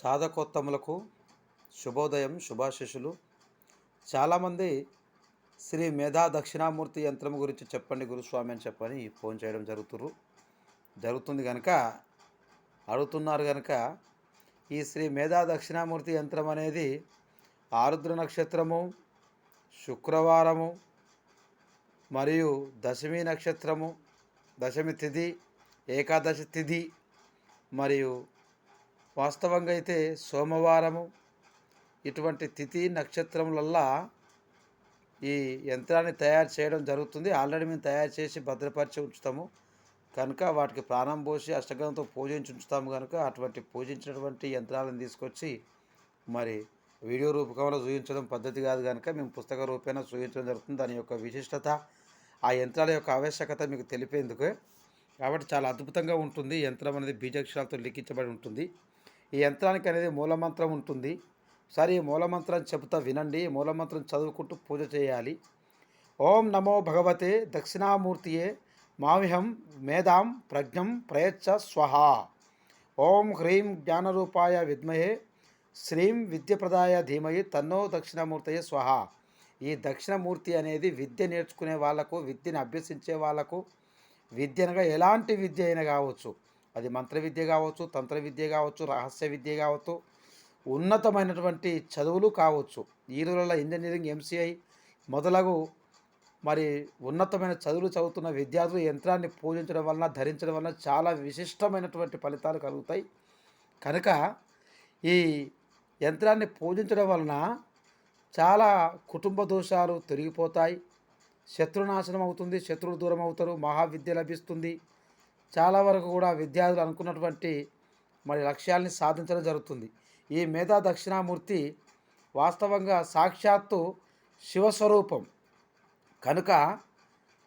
సాధకోత్తములకు శుభోదయం శుభాశిషులు. చాలామంది శ్రీ మేధా దక్షిణామూర్తి యంత్రం గురించి చెప్పండి గురుస్వామి అని చెప్పని ఫోన్ చేయడం జరుగుతురు జరుగుతుంది కనుక అడుగుతున్నారు కనుక ఈ శ్రీ మేధా దక్షిణామూర్తి యంత్రం అనేది ఆరుద్ర నక్షత్రము శుక్రవారము మరియు దశమి నక్షత్రము దశమి తిథి ఏకాదశి తిథి మరియు వాస్తవంగా అయితే సోమవారము ఇటువంటి తిథి నక్షత్రములల్లా ఈ యంత్రాన్ని తయారు చేయడం జరుగుతుంది. ఆల్రెడీ మేము తయారు చేసి భద్రపరిచి ఉంచుతాము. కనుక వాటికి ప్రాణం పోసి అష్టగంతో పూజించి ఉంచుతాము కనుక అటువంటి పూజించినటువంటి యంత్రాలను తీసుకొచ్చి మరి వీడియో రూపకంలో చూపించడం పద్ధతి కాదు కనుక మేము పుస్తక రూపేణ చూపించడం జరుగుతుంది. దాని యొక్క విశిష్టత ఆ యంత్రాల యొక్క ఆవశ్యకత మీకు తెలిపేందుకు. కాబట్టి చాలా అద్భుతంగా ఉంటుంది. యంత్రం అనేది బీజాక్షరాలతో లిఖించబడి ఉంటుంది. ఈ యంత్రానికి అనేది మూలమంత్రం ఉంటుంది. సరే ఈ మూలమంత్రం చెబుతా వినండి. మూలమంత్రం చదువుకుంటూ పూజ చేయాలి. ఓం నమో భగవతే దక్షిణామూర్తియే మావిహం మేధాం ప్రజ్ఞం ప్రయచ్చ స్వహ. ఓం హ్రీం జ్ఞానరూపాయ విద్మహే శ్రీం విద్యప్రదాయ ధీమహి తన్నో దక్షిణామూర్తయే స్వహ. ఈ దక్షిణమూర్తి అనేది విద్య నేర్చుకునే వాళ్ళకు విద్యను అభ్యసించే వాళ్ళకు విద్యనగా ఎలాంటి విద్య అయినా కావచ్చు. అది మంత్ర విద్య కావచ్చు తంత్ర విద్య కావచ్చు రహస్య విద్య కావచ్చు ఉన్నతమైనటువంటి చదువులు కావచ్చు. ఈ రోజులలో ఇంజనీరింగ్ ఎంసీఐ మొదలగు మరి ఉన్నతమైన చదువులు చదువుతున్న విద్యార్థులు యంత్రాన్ని పూజించడం వలన ధరించడం వలన చాలా విశిష్టమైనటువంటి ఫలితాలు కలుగుతాయి. కనుక ఈ యంత్రాన్ని పూజించడం వలన చాలా కుటుంబ దోషాలు తొలగిపోతాయి. శత్రునాశనం అవుతుంది శత్రువులు దూరం అవుతారు మహావిద్య లభిస్తుంది. చాలా వరకు కూడా విద్యార్థులు అనుకున్నటువంటి మరి లక్ష్యాల్ని సాధించడం జరుగుతుంది. ఈ మేధా దక్షిణామూర్తి వాస్తవంగా సాక్షాత్తు శివస్వరూపం. కనుక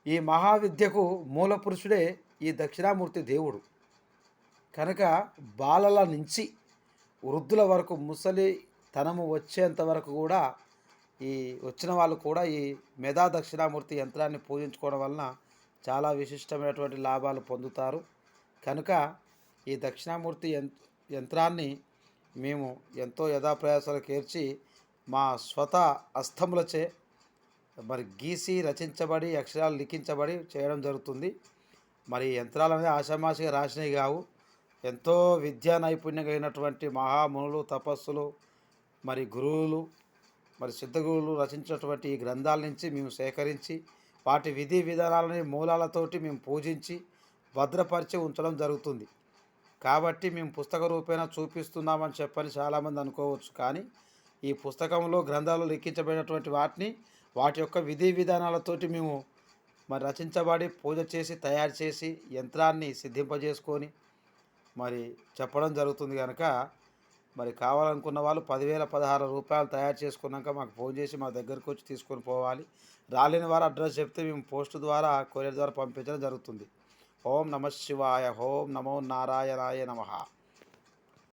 ఈ మహావిద్యకు మూల పురుషుడే ఈ దక్షిణామూర్తి దేవుడు. కనుక బాలల నుంచి వృద్ధుల వరకు ముసలి తనము వచ్చేంత వరకు కూడా ఈ వచ్చిన వాళ్ళు కూడా ఈ మెదా దక్షిణామూర్తి యంత్రాన్ని పూజించుకోవడం వలన చాలా విశిష్టమైనటువంటి లాభాలు పొందుతారు. కనుక ఈ దక్షిణామూర్తి యంత్రాన్ని మేము ఎంతో యథాప్రయాసాలు కేర్చి మా స్వత అస్తములచే మరి గీసి రచించబడి అక్షరాలు లిఖించబడి చేయడం జరుగుతుంది. మరి యంత్రాలు అనేది ఆషామాషిగా రాసినవి కావు. ఎంతో విద్యా నైపుణ్యం కలిగినటువంటి మహామునులు తపస్సులు మరి గురువులు మరి సిద్ధగురువులు రచించినటువంటి ఈ గ్రంథాల నుంచి మేము సేకరించి వాటి విధి విధానాలని మూలాలతోటి మేము పూజించి భద్రపరిచి ఉంచడం జరుగుతుంది. కాబట్టి మేము పుస్తక రూపేణ చూపిస్తున్నామని చెప్పని చాలామంది అనుకోవచ్చు. కానీ ఈ పుస్తకంలో గ్రంథాలు లిఖించబడినటువంటి వాటిని వాటి యొక్క విధి విధానాలతోటి మేము మరి రచించబడి పూజ చేసి తయారు చేసి యంత్రాన్ని సిద్ధింపజేసుకొని మరి చెప్పడం జరుగుతుంది కనుక మరి కావాలనుకున్న వాళ్ళు పదివేల పదహారు రూపాయలు తయారు చేసుకున్నాక మాకు ఫోన్ చేసి మా దగ్గరకు వచ్చి తీసుకొని పోవాలి. రాలేని వారు అడ్రస్ చెప్తే మేము పోస్ట్ ద్వారా కొరియర్ ద్వారా పంపించడం జరుగుతుంది. ఓం నమ శివాయ ఓం నమో నారాయణాయ నమ.